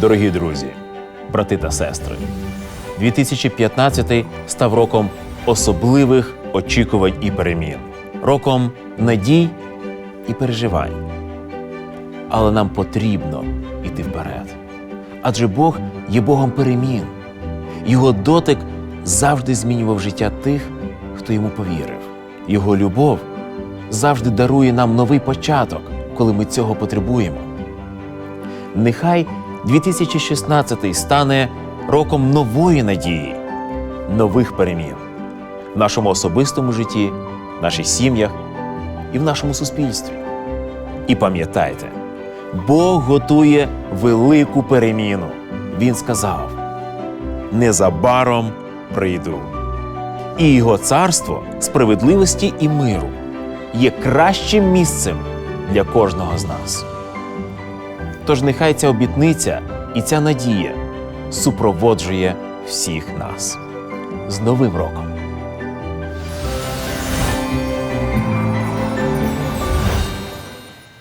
Дорогі друзі, брати та сестри, 2015 став роком особливих очікувань і перемін, роком надій і переживань. Але нам потрібно йти вперед. Адже Бог є Богом перемін. Його дотик завжди змінював життя тих, хто йому повірив. Його любов завжди дарує нам новий початок, коли ми цього потребуємо. Нехай 2016 стане роком нової надії, нових перемін в нашому особистому житті, в наших сім'ях і в нашому суспільстві. І пам'ятайте, Бог готує велику переміну. Він сказав: незабаром прийду. І його царство справедливості і миру є кращим місцем для кожного з нас. Тож нехай ця обітниця і ця надія супроводжує всіх нас. З Новим роком!